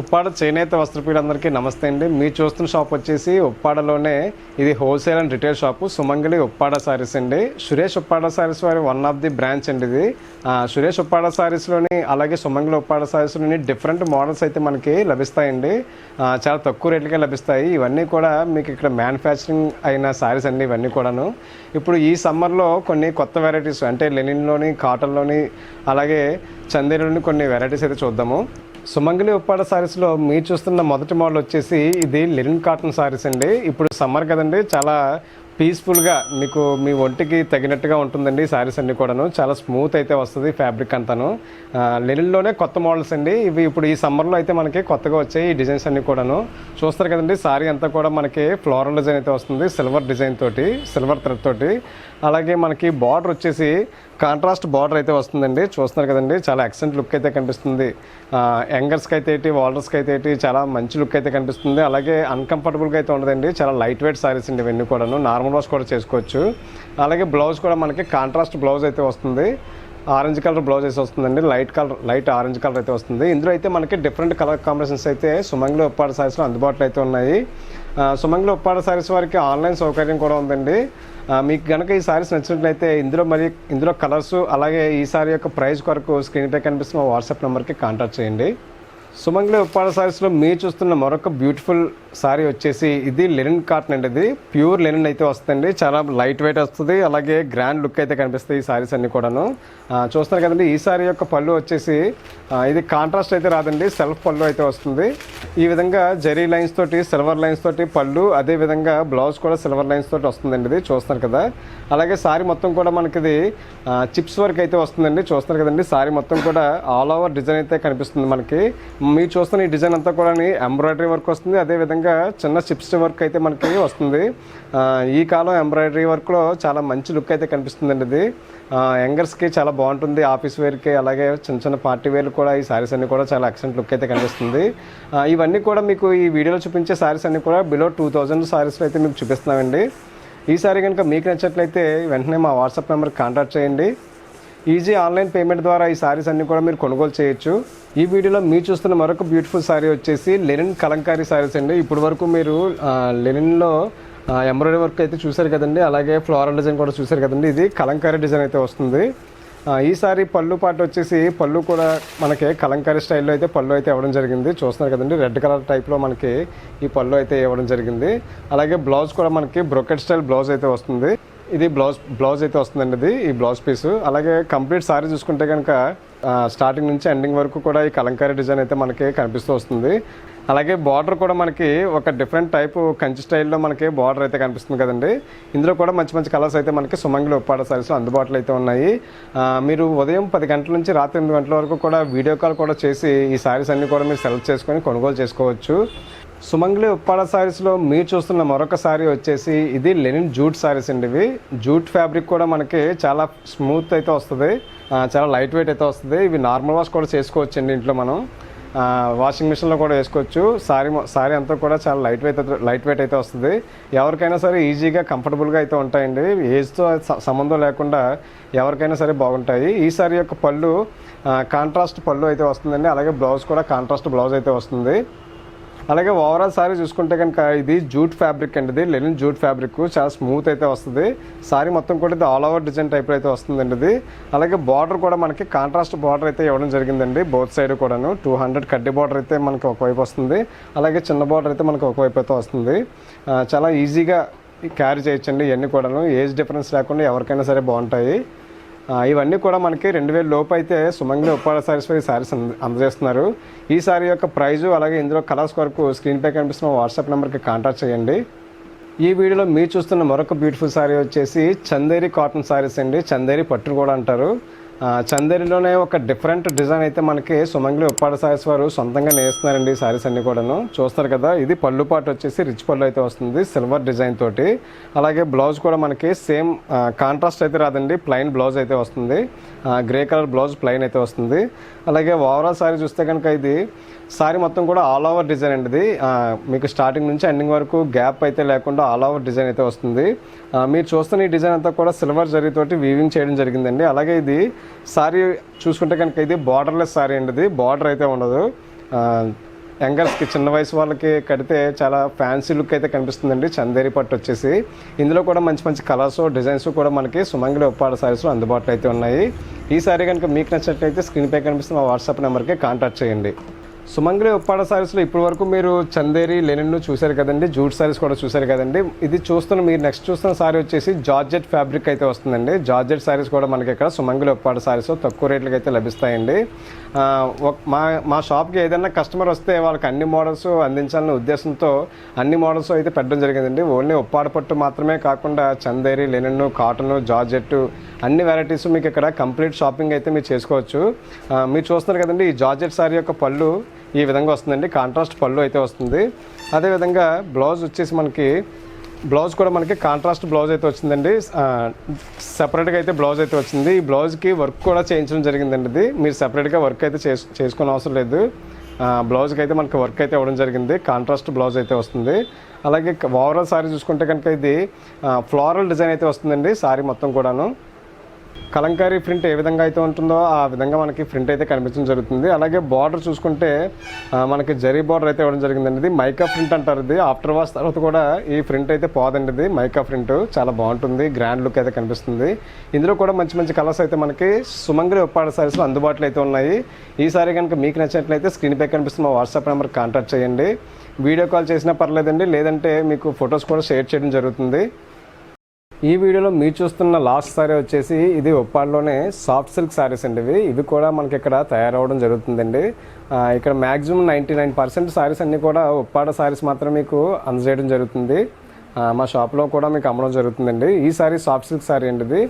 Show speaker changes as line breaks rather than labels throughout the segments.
ఉప్పాడ చేనేత వస్త్రపీడందరికీ నమస్తే అండి. మీరు చూస్తున్న షాప్ వచ్చేసి ఉప్పాడలోనే ఇది wholesale and retail shop Sumangali Uppada saris అండి. సురేష్ ఉప్పాడ శారీస్ వారి వన్ ఆఫ్ ది బ్రాంచ్ అండి ఇది. సురేష్ ఉప్పాడ శారీస్లోని అలాగే సుమంగళి ఉప్పాడ సారీస్లోని డిఫరెంట్ మోడల్స్ అయితే మనకి లభిస్తాయండి. చాలా తక్కువ రేట్లకే లభిస్తాయి. ఇవన్నీ కూడా మీకు ఇక్కడ మ్యానుఫ్యాక్చరింగ్ అయిన సారీస్ అండి ఇవన్నీ కూడాను. ఇప్పుడు ఈ సమ్మర్లో కొన్ని కొత్త వెరైటీస్ అంటే లెనిన్లోని కాటన్లోని అలాగే చందేలోని కొన్ని వెరైటీస్ అయితే చూద్దాము. సుమంగళి ఉప్పాడ శారీస్లో మీరు చూస్తున్న మొదటి మోడల్ వచ్చేసి ఇది లిరిన్ కాటన్ సారీస్ అండి. ఇప్పుడు సమ్మర్ కదండి చాలా పీస్ఫుల్గా మీకు మీ ఒంటికి తగినట్టుగా ఉంటుందండి శారీస్ సారీస్ అన్ని కూడాను. చాలా స్మూత్ అయితే వస్తుంది ఫ్యాబ్రిక్ అంతాను. లెనిల్లోనే కొత్త మోడల్స్ అండి. ఇవి ఇప్పుడు ఈ సమ్మర్లో అయితే మనకి కొత్తగా వచ్చాయి ఈ డిజైన్స్ అన్ని కూడాను. చూస్తారు కదండి సారీ అంతా కూడా మనకి ఫ్లోరల్ డిజైన్ అయితే వస్తుంది సిల్వర్ డిజైన్ తోటి సిల్వర్ థ్రెడ్ తోటి. అలాగే మనకి బార్డర్ వచ్చేసి కాంట్రాస్ట్ బార్డర్ అయితే వస్తుందండి. చూస్తున్నారు కదండి చాలా ఎక్సెంట్ లుక్ అయితే కనిపిస్తుంది. యంగర్స్కి అయితే ఏంటి వాల్డర్స్కి అయితే ఏంటి చాలా మంచి లుక్ అయితే కనిపిస్తుంది. అలాగే అన్కంఫర్టబుల్గా అయితే ఉండదండి. చాలా లైట్ వెయిట్ సారీస్ అండి ఇవన్నీ కూడాను. నార్మల్ వాష్ కూడా చేసుకోవచ్చు. అలాగే బ్లౌజ్ కూడా మనకి కాంట్రాస్ట్ బ్లౌజ్ అయితే వస్తుంది. ఆరెంజ్ కలర్ బ్లౌజ్ అయితే వస్తుందండి. Light colour light orange colour అయితే వస్తుంది. ఇందులో అయితే మనకి డిఫరెంట్ కలర్ కాంబినేషన్స్ అయితే సుమంగిలో ఉప్పాడ సారీస్లో అందుబాటులో అయితే ఉన్నాయి. ఆ, సుమంగిలో ఉప్పాడ సారీస్ వారికి ఆన్లైన్ సౌకర్యం కూడా ఉందండి. మీకు కనుక ఈ సారీస్ నచ్చినట్లయితే ఇందులో మరి ఇందులో కలర్స్ అలాగే ఈ సారీ యొక్క ప్రైస్ కొరకు స్క్రీన్ పై కనిపిస్తున్న వాట్సాప్ నెంబర్కి కాంటాక్ట్ చేయండి. సుమంగళ ఉప్పాడ సారీస్లో మీరు చూస్తున్న మరొక బ్యూటిఫుల్ సారీ వచ్చేసి ఇది లెనిన్ కాటన్ అండి ఇది. ప్యూర్ లెనిన్ అయితే వస్తుంది చాలా లైట్ వెయిట్ వస్తుంది. అలాగే గ్రాండ్ లుక్ అయితే కనిపిస్తాయి ఈ సారీస్ అన్ని కూడాను. చూస్తున్నారు కదండి ఈ శారీ యొక్క పళ్ళు వచ్చేసి ఇది కాంట్రాస్ట్ అయితే రాదండి. సెల్ఫ్ పళ్ళు అయితే వస్తుంది. ఈ విధంగా జరీ లైన్స్ తోటి సిల్వర్ లైన్స్ తోటి పళ్ళు అదే విధంగా బ్లౌజ్ కూడా సిల్వర్ లైన్స్ తోటి వస్తుందండి ఇది. చూస్తున్నారు కదా. అలాగే సారీ మొత్తం కూడా మనకి ఇది చిప్స్ వర్క్ అయితే వస్తుందండి. చూస్తున్నారు కదండి సారీ మొత్తం కూడా ఆల్ ఓవర్ డిజైన్ అయితే కనిపిస్తుంది మనకి. మీరు చూస్తున్న ఈ డిజైన్ అంతా కూడా ఎంబ్రాయిడరీ వర్క్ వస్తుంది. అదే విధంగా చిన్న చిప్స్ వర్క్ అయితే మనకి వస్తుంది. ఈ కాలం ఎంబ్రాయిడరీ వర్క్లో చాలా మంచి లుక్ అయితే కనిపిస్తుందండి ఇది. యంగర్స్కి చాలా బాగుంటుంది. ఆఫీస్ వేర్కి అలాగే చిన్న చిన్న పార్టీ వేర్ కూడా ఈ సారీస్ అన్ని కూడా చాలా ఎక్సలెంట్ లుక్ అయితే కనిపిస్తుంది. ఇవన్నీ కూడా మీకు ఈ వీడియోలో చూపించే శారీస్ అన్ని కూడా బిలో టూ థౌజండ్ శారీస్లో అయితే మీకు చూపిస్తున్నామండి. ఈ సారీ కనుక మీకు నచ్చినట్లయితే వెంటనే మా వాట్సాప్ నెంబర్కి కాంటాక్ట్ చేయండి. ఈజీ ఆన్లైన్ పేమెంట్ ద్వారా ఈ సారీస్ అన్ని కూడా మీరు కొనుగోలు చేయొచ్చు. ఈ వీడియోలో మీరు చూస్తున్న మరొక బ్యూటిఫుల్ సారీ వచ్చేసి లెనిన్ కలంకారీ సారీస్ అండి. ఇప్పటి వరకు మీరు లెనిన్లో ఎంబ్రాయిడరీ వర్క్ అయితే చూశారు కదండి. అలాగే ఫ్లోరల్ డిజైన్ కూడా చూశారు కదండి. ఇది కలంకారీ డిజైన్ అయితే వస్తుంది. ఈసారి ఈ సారీ పళ్ళు పాటు వచ్చేసి పళ్ళు కూడా మనకి కలంకారీ స్టైల్లో అయితే పళ్ళు అయితే ఇవ్వడం జరిగింది. చూస్తున్నారు కదండి రెడ్ కలర్ టైప్లో మనకి ఈ పళ్ళు అయితే ఇవ్వడం జరిగింది. అలాగే బ్లౌజ్ కూడా మనకి బ్రొకెట్ స్టైల్ బ్లౌజ్ అయితే వస్తుంది. ఇది బ్లౌజ్ బ్లౌజ్ అయితే వస్తుందండి ఇది ఈ బ్లౌజ్ పీస్. అలాగే కంప్లీట్ సారీ చూసుకుంటే కనుక స్టార్టింగ్ నుంచి ఎండింగ్ వరకు కూడా ఈ కలంకారీ డిజైన్ అయితే మనకి కనిపిస్తూ వస్తుంది. అలాగే బార్డర్ కూడా మనకి ఒక డిఫరెంట్ టైప్ కంచి స్టైల్లో మనకి బార్డర్ అయితే కనిపిస్తుంది కదండి. ఇందులో కూడా మంచి మంచి కలర్స్ అయితే మనకి సుమంగిలి ఉప్పాడ సారీస్లో అందుబాటులో అయితే ఉన్నాయి. మీరు ఉదయం పది గంటల నుంచి రాత్రి ఎనిమిది గంటల వరకు కూడా వీడియో కాల్ కూడా చేసి ఈ సారీస్ అన్నీ కూడా మీరు సెలెక్ట్ చేసుకొని కొనుగోలు చేసుకోవచ్చు. సుమంగ్లీ ఉప్పాడ శారీస్లో మీరు చూస్తున్న మరొక శారీ వచ్చేసి ఇది లెనిన్ జూట్ సారీస్ అండి ఇవి. జూట్ ఫ్యాబ్రిక్ కూడా మనకి చాలా స్మూత్ అయితే వస్తుంది. చాలా లైట్ వెయిట్ అయితే వస్తుంది. ఇవి నార్మల్ వాష్ కూడా చేసుకోవచ్చు అండి ఇంట్లో మనం. వాషింగ్ మిషన్లో కూడా వేసుకోవచ్చు. సారీ సారీ అంతా కూడా చాలా లైట్ వెయిట్ అయితే- లైట్ వెయిట్ అయితే వస్తుంది. ఎవరికైనా సరే ఈజీగా కంఫర్టబుల్గా అయితే ఉంటాయండి. ఏజ్తో సంబంధం లేకుండా ఎవరికైనా సరే బాగుంటాయి. ఈ సారీ యొక్క పళ్ళు కాంట్రాస్ట్ పళ్ళు అయితే వస్తుందండి. అలాగే బ్లౌజ్ కూడా కాంట్రాస్ట్ బ్లౌజ్ అయితే వస్తుంది. అలాగే ఓవరాల్ సారీ చూసుకుంటే కనుక ఇది జూట్ ఫ్యాబ్రిక్ అండి ఇది. Linen jute fabric. చాలా స్మూత్ అయితే వస్తుంది. సారీ మొత్తం కూడా ఇది ఆల్ ఓవర్ డిజైన్ టైప్ అయితే వస్తుందండి ఇది. అలాగే బార్డర్ కూడా మనకి కాంట్రాస్ట్ బార్డర్ అయితే ఇవ్వడం జరిగిందండి. బోత్ సైడ్ కూడాను టూ హండ్రెడ్ కడ్డీ బార్డర్ అయితే మనకి ఒకవైపు వస్తుంది. అలాగే చిన్న బార్డర్ అయితే మనకి ఒకవైపు అయితే వస్తుంది. చాలా ఈజీగా క్యారీ చేయొచ్చండి ఇవన్నీ కూడాను. ఏజ్ డిఫరెన్స్ లేకుండా ఎవరికైనా సరే బాగుంటాయి. ఇవన్నీ కూడా మనకి రెండు వేల లోపు అయితే సుమంగిలి ఉప్పాడ సారీస్ వారి సారీస్ అందజేస్తున్నారు. ఈ సారీ యొక్క ప్రైజు అలాగే ఇందులో కలర్స్ వరకు స్క్రీన్పై కనిపిస్తున్న వాట్సాప్ నెంబర్కి కాంటాక్ట్ చేయండి. ఈ వీడియోలో మీరు చూస్తున్న మరొక బ్యూటిఫుల్ సారీ వచ్చేసి చందేరి కాటన్ సారీస్ అండి. చందేరి పట్టు కూడా అంటారు. చందేరిలోనే ఒక డిఫరెంట్ డిజైన్ అయితే మనకి సుమంగిలి ఉప్పాడ సారీస్ వారు సొంతంగా నేస్తున్నారండి సారీస్ అన్ని కూడాను. చూస్తారు కదా ఇది పళ్ళు పాటు వచ్చేసి రిచ్ పళ్ళు అయితే వస్తుంది సిల్వర్ డిజైన్ తోటి. అలాగే బ్లౌజ్ కూడా మనకి సేమ్ కాంట్రాస్ట్ అయితే రాదండి ప్లెయిన్ బ్లౌజ్ అయితే వస్తుంది. గ్రే కలర్ బ్లౌజ్ ప్లెయిన్ అయితే వస్తుంది. అలాగే ఓవరాల్ సారీ చూస్తే కనుక ఇది సారీ మొత్తం కూడా ఆల్ ఓవర్ డిజైన్ అండి ఇది. మీకు స్టార్టింగ్ నుంచి ఎండింగ్ వరకు గ్యాప్ అయితే లేకుండా ఆల్ ఓవర్ డిజైన్ అయితే వస్తుంది. మీరు చూస్తున్న ఈ డిజైన్ అంతా కూడా సిల్వర్ జరీతోటి వీవింగ్ చేయడం జరిగిందండి. అలాగే ఇది సారీ చూసుకుంటే కనుక ఇది బార్డర్లెస్ సారీ అండి ఇది. బార్డర్ అయితే ఉండదు. యంగర్స్కి చిన్న వయసు వాళ్ళకి కడితే చాలా ఫ్యాన్సీ లుక్ అయితే కనిపిస్తుందండి. చందేరి పట్టు వచ్చేసి. ఇందులో కూడా మంచి మంచి కలర్స్ డిజైన్స్ కూడా మనకి సుమంగళి ఉప్పాడ సారీస్లో అందుబాటులో అయితే ఉన్నాయి. ఈ సారీ కనుక మీకు నచ్చినట్లయితే స్క్రీన్పై కనిపిస్తున్న మా వాట్సాప్ నెంబర్కి కాంటాక్ట్ చేయండి. సుమంగళి ఉప్పాడ సారీస్లో ఇప్పటి వరకు మీరు చందేరి లెనిన్ను చూశారు కదండి జూట్ సారీస్ కూడా చూశారు కదండి. ఇది చూస్తున్న మీరు నెక్స్ట్ చూస్తున్న సారీ వచ్చేసి జార్జెట్ ఫ్యాబ్రిక్ అయితే వస్తుందండి. జార్జెట్ సారీస్ కూడా మనకి ఇక్కడ సుమంగళి ఉప్పాడ సారీస్ తక్కువ రేట్లకి అయితే లభిస్తాయండి. మా మా షాప్కి ఏదైనా కస్టమర్ వస్తే వాళ్ళకి అన్ని మోడల్స్ అందించాలనే ఉద్దేశంతో అన్ని మోడల్స్ అయితే పెట్టడం జరిగిందండి. ఓన్లీ ఉప్పాడ పట్టు మాత్రమే కాకుండా చందేరి లెనిన్ కాటన్ జార్జెట్ అన్ని వెరైటీస్ మీకు ఇక్కడ కంప్లీట్ షాపింగ్ అయితే మీరు చేసుకోవచ్చు. మీరు చూస్తున్నారు కదండి ఈ జార్జెట్ సారీ యొక్క పళ్ళు ఈ విధంగా వస్తుందండి. కాంట్రాస్ట్ పళ్ళు అయితే వస్తుంది. అదేవిధంగా బ్లౌజ్ వచ్చేసి మనకి బ్లౌజ్ కూడా మనకి కాంట్రాస్ట్ బ్లౌజ్ అయితే వచ్చిందండి. సపరేట్గా అయితే బ్లౌజ్ అయితే వచ్చింది. ఈ బ్లౌజ్కి వర్క్ కూడా చేయించడం జరిగిందండి ఇది. మీరు సపరేట్గా వర్క్ అయితే చేసు చేసుకునే అవసరం లేదు. బ్లౌజ్కి అయితే మనకి వర్క్ అయితే ఇవ్వడం జరిగింది. కాంట్రాస్ట్ బ్లౌజ్ అయితే వస్తుంది. అలాగే ఓవరాల్ సారీ చూసుకుంటే కనుక ఇది ఫ్లోరల్ డిజైన్ అయితే వస్తుందండి సారీ మొత్తం కూడాను. కలంకారీ ప్రింట్ ఏ విధంగా అయితే ఉంటుందో ఆ విధంగా మనకి ప్రింట్ అయితే కనిపించడం జరుగుతుంది. అలాగే బార్డర్ చూసుకుంటే మనకి జరీ బార్డర్ అయితే ఇవ్వడం జరిగిందండి ఇది మైకా ప్రింట్ అంటారు ఇది. ఆఫ్టర్ వాష్ తర్వాత కూడా ఈ ప్రింట్ అయితే పోదండి ఇది. మైకా ప్రింట్ చాలా బాగుంటుంది. గ్రాండ్ లుక్ అయితే కనిపిస్తుంది. ఇందులో కూడా మంచి మంచి కలర్స్ అయితే మనకి సుమంగ్రి ఒప్పాడ సారీస్లో అందుబాటులో అయితే ఉన్నాయి. ఈ సారీ కనుక మీకు నచ్చినట్లయితే స్క్రీన్ పై కనిపిస్తున్న మా వాట్సాప్ నెంబర్ కాంటాక్ట్ చేయండి. వీడియో కాల్ చేసినా పర్లేదండి. లేదంటే మీకు ఫొటోస్ కూడా షేర్ చేయడం జరుగుతుంది. ఈ వీడియోలో మీరు చూస్తున్న లాస్ట్ సారీ వచ్చేసి ఇది ఉప్పాడలోనే సాఫ్ట్ సిల్క్ సారీస్ అండి ఇవి. ఇవి కూడా మనకి ఇక్కడ తయారవడం జరుగుతుందండి. ఇక్కడ maximum ninety nine percent saris అన్నీ కూడా ఉప్పాడ సారీస్ మాత్రం మీకు అందజేయడం జరుగుతుంది. మా షాప్లో కూడా మీకు అమ్మడం జరుగుతుందండి. ఈ సారీ సాఫ్ట్ సిల్క్ సారీ అండి ఇది.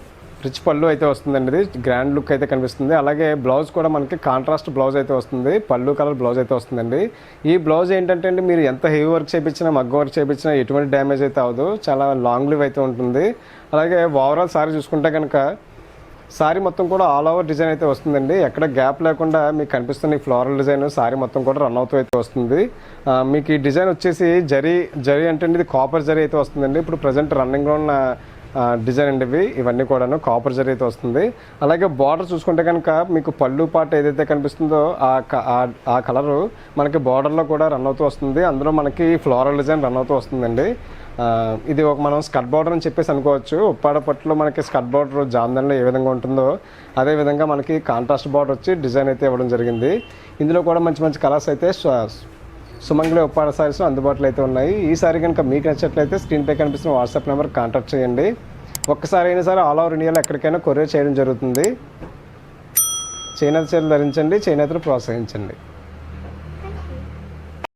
రిచ్ పళ్ళు అయితే వస్తుందండి. ఇది గ్రాండ్ లుక్ అయితే కనిపిస్తుంది. అలాగే బ్లౌజ్ కూడా మనకి కాంట్రాస్ట్ బ్లౌజ్ అయితే వస్తుంది. పళ్ళు కలర్ బ్లౌజ్ అయితే వస్తుందండి. ఈ బ్లౌజ్ ఏంటంటే అండి మీరు ఎంత హెవీ వర్క్ చేయించినా మగ్గ వర్క్ చేయించినా ఎటువంటి డ్యామేజ్ అయితే అవ్వదు. చాలా లాంగ్ లివ్ అయితే ఉంటుంది. అలాగే ఓవరాల్ సారీ చూసుకుంటే కనుక సారీ మొత్తం కూడా ఆల్ ఓవర్ డిజైన్ అయితే వస్తుందండి. ఎక్కడ గ్యాప్ లేకుండా మీకు కనిపిస్తున్న ఈ ఫ్లోరల్ డిజైన్ సారీ మొత్తం కూడా రన్ అవుతూ అయితే వస్తుంది. మీకు ఈ డిజైన్ వచ్చేసి జరీ జరీ అంటే ఇది కాపర్ జరీ అయితే వస్తుందండి. ఇప్పుడు ప్రజెంట్ రన్నింగ్లో ఉన్న డిజైన్ అండి ఇవి ఇవన్నీ కూడాను కాపర్ జరీ అయితే వస్తుంది. అలాగే బార్డర్ చూసుకుంటే కనుక మీకు పళ్ళు పాట ఏదైతే కనిపిస్తుందో ఆ ఆ- కలరు మనకి బార్డర్లో కూడా రన్ అవుతూ వస్తుంది. అందులో మనకి ఫ్లోరల్ డిజైన్ రన్ అవుతూ వస్తుందండి. ఇది ఒక మనం స్కట్ బార్డర్ అని చెప్పేసి అనుకోవచ్చు. ఉప్పాడ పట్టులో మనకి స్కట్ బార్డర్ జాందన్లో ఏ విధంగా ఉంటుందో అదే విధంగా మనకి కాంట్రాస్ట్ బార్డర్ వచ్చి డిజైన్ అయితే ఇవ్వడం జరిగింది. ఇందులో కూడా మంచి మంచి కలర్స్ అయితే సుమంగళ ఉప్పాడ సారీస్ అందుబాటులో అయితే ఉన్నాయి. ఈ సారీ కనుక మీకు నచ్చినట్లయితే స్క్రీన్ పై కనిపిస్తున్న వాట్సాప్ నెంబర్ కాంటాక్ట్ చేయండి. ఒక్కసారి అయినా సరే ఆల్ ఓవర్ ఇండియాలో ఎక్కడికైనా కొరియర్ చేయడం జరుగుతుంది. చేనేత చీరలు ధరించండి చేనేతను ప్రోత్సహించండి.